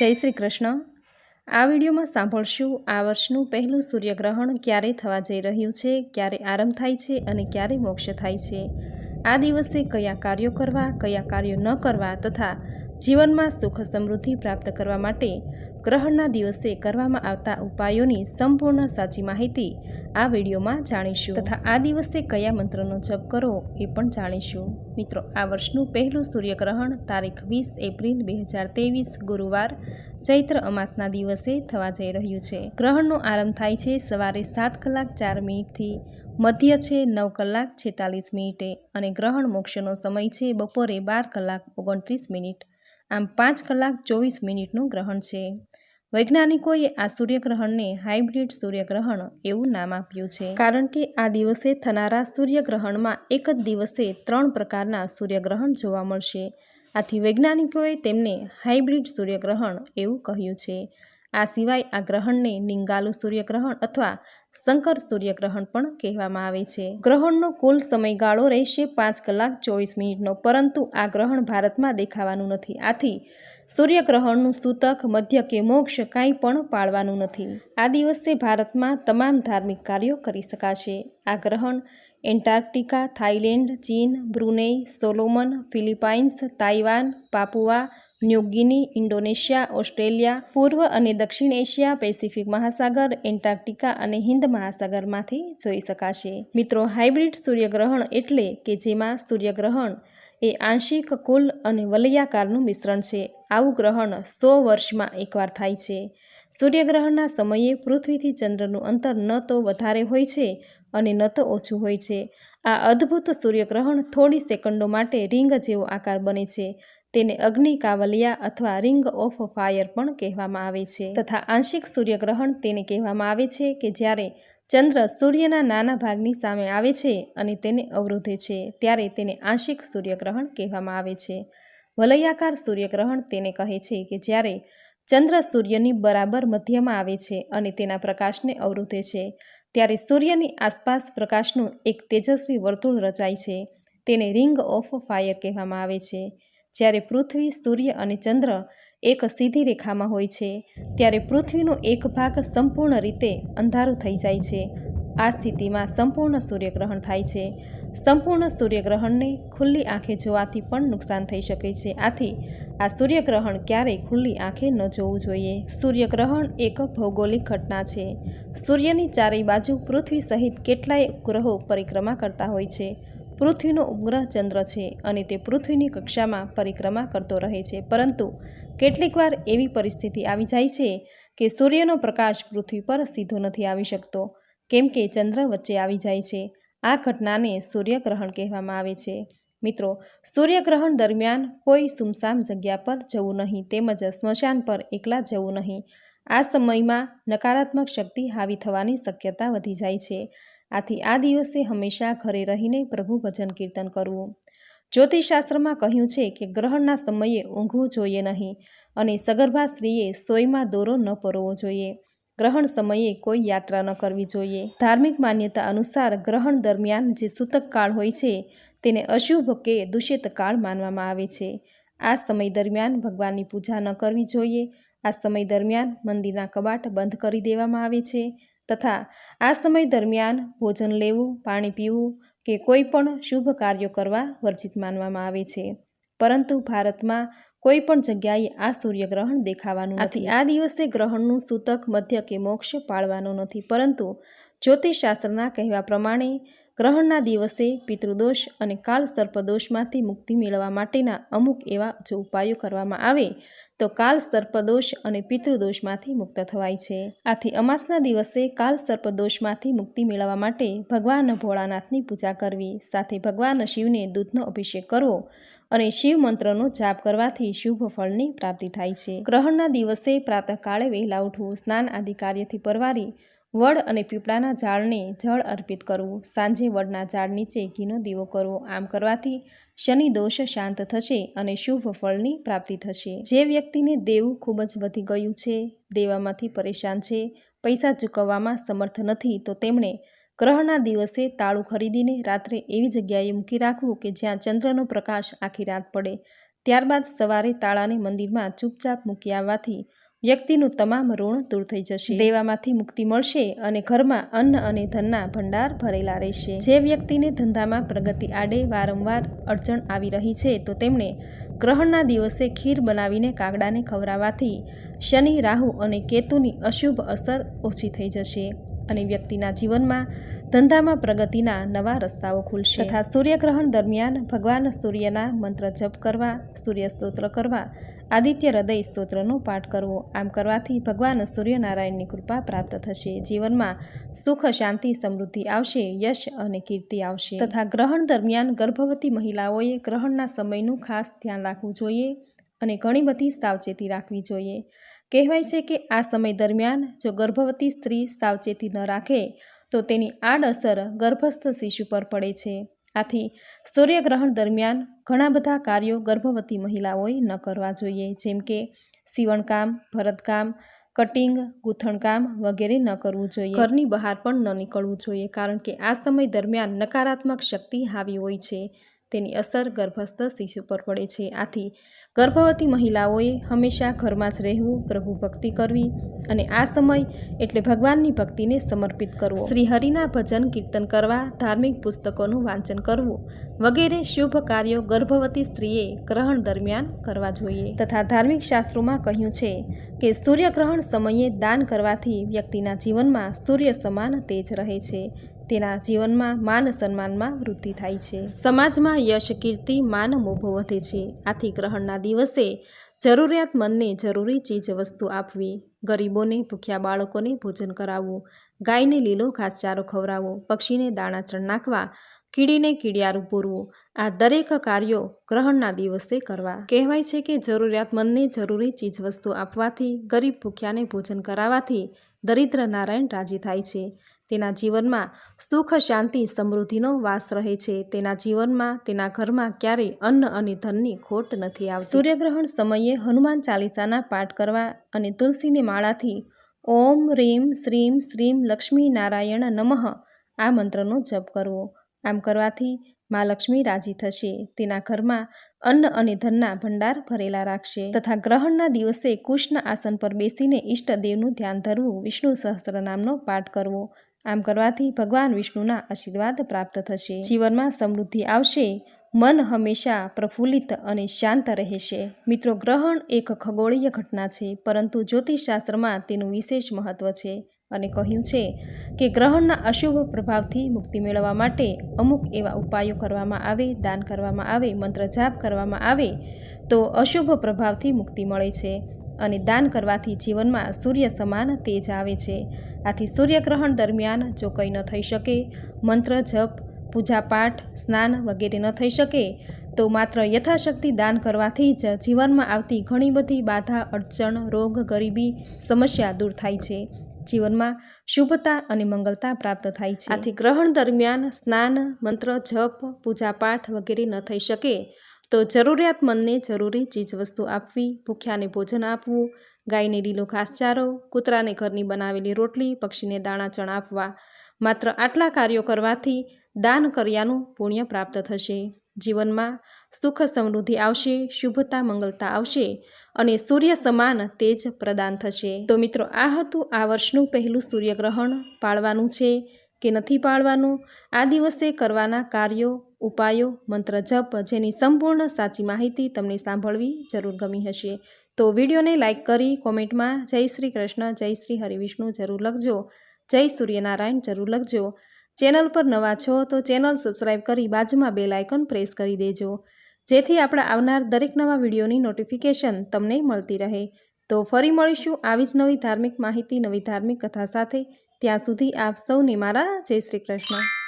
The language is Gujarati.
જય શ્રી કૃષ્ણ. આ વિડીયોમાં સાંભળશું આ વર્ષનું પહેલું સૂર્યગ્રહણ ક્યારે થવા જઈ રહ્યું છે, ક્યારે આરંભ થાય છે અને ક્યારે મોક્ષ થાય છે. આ દિવસે કયા કાર્યો કરવા, કયા કાર્યો ન કરવા તથા જીવનમાં સુખ સમૃદ્ધિ પ્રાપ્ત કરવા માટે ગ્રહણના દિવસે કરવામાં આવતા ઉપાયોની સંપૂર્ણ સાચી માહિતી આ વિડીયોમાં જાણીશું. તથા આ દિવસે કયા મંત્રનો જપ કરો એ પણ જાણીશું. મિત્રો, આ વર્ષનું પહેલું સૂર્યગ્રહણ તારીખ વીસ એપ્રિલ બે હજાર ત્રેવીસ, ગુરુવાર, ચૈત્ર અમાસના દિવસે થવા જઈ રહ્યું છે. ગ્રહણનો આરંભ થાય છે સવારે સાત કલાક ચાર મિનિટથી, મધ્ય છે નવ કલાક છેતાલીસ મિનિટે અને ગ્રહણ મોક્ષનો સમય છે બપોરે બાર કલાક ઓગણત્રીસ મિનિટ. આમ પાંચ કલાક ચોવીસ મિનિટનું ગ્રહણ છે. વૈજ્ઞાનિકોએ આ સૂર્યગ્રહણને હાઇબ્રિડ સૂર્યગ્રહણ એવું નામ આપ્યું છે. કારણ કે આ દિવસે થનારા સૂર્યગ્રહણમાં એક જ દિવસે ત્રણ પ્રકારના સૂર્યગ્રહણ જોવા મળશે. આથી વૈજ્ઞાનિકોએ તેમને હાઇબ્રિડ સૂર્યગ્રહણ એવું કહ્યું છે. આ સિવાય આ ગ્રહણને નિંગાલુ સૂર્યગ્રહણ અથવા શંકર સૂર્યગ્રહણ પણ કહેવામાં આવે છે. ગ્રહણનો કુલ સમયગાળો રહેશે પાંચ કલાક ચોવીસ મિનિટનો, પરંતુ આ ગ્રહણ ભારતમાં દેખાવાનું નથી. આથી સૂર્યગ્રહણનું સૂતક, મધ્ય કે મોક્ષ કાંઈ પણ પાળવાનું નથી. આ દિવસે ભારતમાં તમામ ધાર્મિક કાર્યો કરી શકાશે. આ ગ્રહણ એન્ટાર્કટિકા, થાઇલેન્ડ, ચીન, Brunei, Solomon, Philippines, Taiwan, Papua New Guinea Indonesia, Australia, પૂર્વ અને દક્ષિણ એશિયા, પેસિફિક મહાસાગર, એન્ટાર્કટિકા અને હિન્દ મહાસાગરમાંથી જોઈ શકાશે. મિત્રો, હાઇબ્રિડ સૂર્યગ્રહણ એટલે કે જેમાં સૂર્યગ્રહણ એ આંશિક, કુલ અને વલયાકારનું મિશ્રણ છે. આવું ગ્રહણ સો વર્ષમાં એકવાર થાય છે. સૂર્યગ્રહણના સમયે પૃથ્વીથી ચંદ્રનું અંતર ન તો વધારે હોય છે અને ન તો ઓછું હોય છે. આ અદ્ભુત સૂર્યગ્રહણ થોડી સેકન્ડો માટે રિંગ જેવો આકાર બને છે તેને અગ્નિ કાવલિયા અથવા રિંગ ઓફ ફાયર પણ કહેવામાં આવે છે. તથા આંશિક સૂર્યગ્રહણ તેને કહેવામાં આવે છે કે જ્યારે ચંદ્ર સૂર્યના નાના ભાગની સામે આવે છે અને તેને અવરોધે છે, ત્યારે તેને આંશિક સૂર્યગ્રહણ કહેવામાં આવે છે. વલયાકાર સૂર્યગ્રહણ તેને કહે છે કે જ્યારે ચંદ્ર સૂર્યની બરાબર મધ્યમાં આવે છે અને તેના પ્રકાશને અવરોધે છે, ત્યારે સૂર્યની આસપાસ પ્રકાશનું એક તેજસ્વી વર્તુળ રચાય છે. તેને રિંગ ઓફ ફાયર કહેવામાં આવે છે. જ્યારે પૃથ્વી, સૂર્ય અને ચંદ્ર એક સીધી રેખામાં હોય છે, ત્યારે પૃથ્વીનો એક ભાગ સંપૂર્ણ રીતે અંધારું થઈ જાય છે. આ સ્થિતિમાં સંપૂર્ણ સૂર્યગ્રહણ થાય છે. સંપૂર્ણ સૂર્યગ્રહણને ખુલ્લી આંખે જોવાથી પણ નુકસાન થઈ શકે છે. આથી આ સૂર્યગ્રહણ ક્યારેય ખુલ્લી આંખે ન જોવું જોઈએ. સૂર્યગ્રહણ એક ભૌગોલિક ઘટના છે. સૂર્યની ચારેય બાજુ પૃથ્વી સહિત કેટલાય ગ્રહો પરિક્રમા કરતા હોય છે. પૃથ્વીનો ઉપગ્રહ ચંદ્ર છે અને તે પૃથ્વીની કક્ષામાં પરિક્રમા કરતો રહે છે. પરંતુ કેટલીકવાર એવી પરિસ્થિતિ આવી જાય છે કે સૂર્યનો પ્રકાશ પૃથ્વી પર સીધો નથી આવી શકતો, કેમ કે ચંદ્ર વચ્ચે આવી જાય છે. આ ઘટનાને સૂર્યગ્રહણ કહેવામાં આવે છે. મિત્રો, સૂર્યગ્રહણ દરમિયાન કોઈ સુમસામ જગ્યા પર જવું નહીં, તેમજ સ્મશાન પર એકલા જવું નહીં. આ સમયમાં નકારાત્મક શક્તિ હાવી થવાની શક્યતા વધી જાય છે. આથી આ દિવસે હંમેશા ઘરે રહીને પ્રભુ ભજન કીર્તન કરવું. જ્યોતિષશાસ્ત્રમાં કહ્યું છે કે ગ્રહણના સમયે ઊંઘવું જોઈએ નહીં અને સગર્ભા સ્ત્રીએ સોયમાં દોરો ન પરોવો જોઈએ. ગ્રહણ સમયે કોઈ યાત્રા ન કરવી જોઈએ. ધાર્મિક માન્યતા અનુસાર ગ્રહણ દરમિયાન જે સૂતક કાળ હોય છે તેને અશુભ કે દૂષિત કાળ માનવામાં આવે છે. આ સમય દરમિયાન ભગવાનની પૂજા ન કરવી જોઈએ. આ સમય દરમિયાન મંદિરના કબાટ બંધ કરી દેવામાં આવે છે. તથા આ સમય દરમિયાન ભોજન લેવું, પાણી પીવું કે કોઈ પણ શુભ કાર્યો કરવા વર્જિત માનવામાં આવે છે. પરંતુ ભારતમાં કોઈ પણ જગ્યાએ આ સૂર્યગ્રહણ દેખાવાનું નથી. આ દિવસે ગ્રહણનું સૂતક, મધ્ય કે મોક્ષ પાળવાનો નથી. પરંતુ જ્યોતિષશાસ્ત્રના કહેવા પ્રમાણે ગ્રહણના દિવસે પિતૃદોષ અને કાળ સર્પદોષમાંથી મુક્તિ મેળવવા માટેના અમુક એવા જો ઉપાયો કરવામાં આવે તો કાલ સર્પદોષ અને પિતૃદોષમાંથી મુક્ત થવાય છે. આથી અમાસના દિવસે કાલ સર્પદોષમાંથી મુક્તિ મેળવવા માટે ભગવાન ભોળાનાથની પૂજા કરવી, સાથે ભગવાન શિવને દૂધનો અભિષેક કરવો અને શિવ મંત્રનો જાપ કરવાથી શુભ ફળની પ્રાપ્તિ થાય છે. ગ્રહણના દિવસે પ્રાતઃકાળે વહેલા ઉઠવું, સ્નાન આદિ કાર્યથી પરવારી, વડ અને પીપળાના ઝાડને જળ અર્પિત કરવું, સાંજે વડના ઝાડ નીચે ઘીનો દીવો કરવો, આમ કરવાથી શનિ દોષ શાંત થશે અને શુભ ફળની પ્રાપ્તિ થશે. જે વ્યક્તિને દેવું ખૂબ જ વધી ગયું છે, દેવામાંથી પરેશાન છે, પૈસા ચૂકવવામાં સમર્થ નથી, તો તેમણે ગ્રહના દિવસે તાળું ખરીદીને રાત્રે એવી જગ્યાએ મૂકી રાખવું કે જ્યાં ચંદ્રનો પ્રકાશ આખી રાત પડે. ત્યારબાદ સવારે તાળાને મંદિરમાં ચૂપચાપ મૂકી આવવાથી વ્યક્તિનું તમામ ઋણ દૂર થઈ જશે. દેવામાંથી મુક્તિ મળશે અને ઘરમાં અન્ન અને ધનના ભંડાર ભરેલા રહેશે. જે વ્યક્તિને ધંધામાં પ્રગતિ આડે વારંવાર અડચણ આવી રહી છે, તો તેમણે ગ્રહણના દિવસે ખીર બનાવીને કાગડાને ખવડાવવાથી શનિ, રાહુ અને કેતુની અશુભ અસર ઓછી થઈ જશે અને વ્યક્તિના જીવનમાં ધંધામાં પ્રગતિના નવા રસ્તાઓ ખુલશે. તથા સૂર્યગ્રહણ દરમિયાન ભગવાન સૂર્યના મંત્ર જપ કરવા સૂર્ય સ્તોત્ર કરવા આદિત્ય હૃદય સ્તોત્રનો પાઠ કરવો. આમ કરવાથી ભગવાન સૂર્યનારાયણની કૃપા પ્રાપ્ત થશે. જીવનમાં સુખ, શાંતિ, સમૃદ્ધિ આવશે, યશ અને કીર્તિ આવશે. તથા ગ્રહણ દરમિયાન ગર્ભવતી મહિલાઓએ ગ્રહણના સમયનું ખાસ ધ્યાન રાખવું જોઈએ અને ઘણી બધી સાવચેતી રાખવી જોઈએ. કહેવાય છે કે આ સમય દરમિયાન જો ગર્ભવતી સ્ત્રી સાવચેતી ન રાખે, તો તેની આડઅસર ગર્ભસ્થ શિશુ પર પડે છે. આથી સૂર્યગ્રહણ દરમિયાન ઘણા બધા કાર્યો ગર્ભવતી મહિલાઓએ ન કરવા જોઈએ, જેમ કે સીવણકામ, ભરતકામ, કટિંગ, ગૂંથણકામ વગેરે ન કરવું જોઈએ. ઘરની બહાર પણ ન નીકળવું જોઈએ, કારણ કે આ સમય દરમિયાન નકારાત્મક શક્તિ હાવી હોય છે. તેની અસર ગર્ભસ્થ શિશુ પર પડે છે. આથી, ગર્ભવતી મહિલાઓએ હંમેશા ઘરમાં જ રહેવું, પ્રભુ ભક્તિ કરવી અને આ સમય એટલે ભગવાનની ભક્તિને સમર્પિત કરવો. શ્રી હરિના ભજન કીર્તન કરવા, ધાર્મિક પુસ્તકોનું વાંચન કરવું વગેરે શુભ કાર્યો ગર્ભવતી સ્ત્રીએ ગ્રહણ દરમિયાન કરવા જોઈએ. તથા ધાર્મિક શાસ્ત્રોમાં કહ્યું છે કે સૂર્યગ્રહણ સમયે દાન કરવાથી વ્યક્તિના જીવનમાં સૂર્ય સમાન તેજ રહે છે. તેના જીવનમાં માન સન્માનમાં વૃદ્ધિ થાય છે. સમાજમાં યશ, કીર્તિ, માન મોભો વધે છે. આથી ગ્રહણના દિવસે જરૂરિયાતમંદને જરૂરી ચીજ, વસ્તુ આપવી, ગરીબોને, ભૂખ્યા બાળકોને ભોજન કરાવવું, ગાયને લીલો ઘાસચારો ખવડાવવો, પક્ષીને દાણા ચણ નાખવા, કીડીને કીડિયારું પૂરવું આ દરેક કાર્યો ગ્રહણના દિવસે કરવા. કહેવાય છે કે જરૂરિયાતમંદને જરૂરી ચીજવસ્તુ આપવાથી, ગરીબ ભૂખ્યાને ભોજન કરાવવાથી દરિદ્ર નારાયણ રાજી થાય છે. તેના જીવનમાં સુખ, શાંતિ, સમૃદ્ધિનો વાસ રહે છે. તેના જીવનમાં, તેના ઘરમાં ક્યારેય અન્ન અને ધનની ખોટ નથી આવતી. સૂર્યગ્રહણ સમયે હનુમાન ચાલીસાના પાઠ કરવા અને તુલસીની માળાથી ઓમ રીમ શ્રીમ શ્રીમ લક્ષ્મી નારાયણ નમઃ આ મંત્રનો જપ કરવો. આમ કરવાથી મા લક્ષ્મી રાજી થશે. તેના ઘરમાં અન્ન અને ધનના ભંડાર ભરેલા રાખશે. તથા ગ્રહણના દિવસે કુશના આસન પર બેસીને ઈષ્ટદેવનું ધ્યાન ધરવું વિષ્ણુ સહસ્ત્રનામનો પાઠ કરવો. આમ કરવાથી ભગવાન વિષ્ણુના આશીર્વાદ પ્રાપ્ત થશે. જીવનમાં સમૃદ્ધિ આવશે, મન હંમેશા પ્રફુલ્લિત અને શાંત રહેશે. મિત્રો, ગ્રહણ એક ખગોળીય ઘટના છે, પરંતુ જ્યોતિષશાસ્ત્રમાં તેનું વિશેષ મહત્વ છે અને કહ્યું છે કે ગ્રહણના અશુભ પ્રભાવથી મુક્તિ મેળવવા માટે અમુક એવા ઉપાયો કરવામાં આવે, દાન કરવામાં આવે, મંત્ર જાપ કરવામાં આવે, તો અશુભ પ્રભાવથી મુક્તિ મળે છે અને દાન કરવાથી જીવનમાં સૂર્ય સમાન તેજ આવે છે. આથી સૂર્યગ્રહણ દરમિયાન જો કંઈ ન થઈ શકે, મંત્ર, જપ, પૂજાપાઠ, સ્નાન વગેરે ન થઈ શકે, તો માત્ર યથાશક્તિ દાન કરવાથી જ જીવનમાં આવતી ઘણી બધી બાધા, અડચણ, રોગ, ગરીબી, સમસ્યા દૂર થાય છે. જીવનમાં શુભતા અને મંગલતા પ્રાપ્ત થાય છે. આથી ગ્રહણ દરમિયાન સ્નાન, મંત્ર, જપ, પૂજાપાઠ વગેરે ન થઈ શકે તો જરૂરિયાતમંદને જરૂરી ચીજવસ્તુ આપવી, ભૂખ્યાને ભોજન આપવું, ગાયને લીલો ઘાસચારો કૂતરાને ઘરની બનાવેલી રોટલી, પક્ષીને દાણા ચણ આપવા માત્ર આટલા કાર્યો કરવાથી દાન કર્યાનું પુણ્ય પ્રાપ્ત થશે. જીવનમાં સુખ સમૃદ્ધિ આવશે, શુભતા મંગલતા આવશે અને સૂર્ય સમાન તેજ પ્રદાન થશે. તો મિત્રો, આ હતું આ વર્ષનું પહેલું સૂર્યગ્રહણ. પાળવાનું છે કે નથી પાળવાનું? આ દિવસે કરવાના કાર્યો ઉપાયો, મંત્ર જપ જેની સંપૂર્ણ સાચી માહિતી તમને સાંભળવી જરૂર ગમી હશે. તો વિડીયોને લાઇક કરી કોમેન્ટમાં જય શ્રી કૃષ્ણ, જય શ્રી હરિવિષ્ણુ જરૂર લખજો. જય સૂર્યનારાયણ જરૂર લખજો. ચેનલ પર નવા છો તો ચેનલ સબસ્ક્રાઈબ કરી બાજુમાં બેલ આઇકોન પ્રેસ કરી દેજો. જેથી આપણા આવનાર દરેક નવા વિડીયોની નોટિફિકેશન તમને મળતી રહે. તો ફરી મળીશું આવી જ નવી ધાર્મિક માહિતી, નવી ધાર્મિક કથા સાથે. ત્યાં સુધી આપ સૌને મારા જય શ્રી કૃષ્ણ.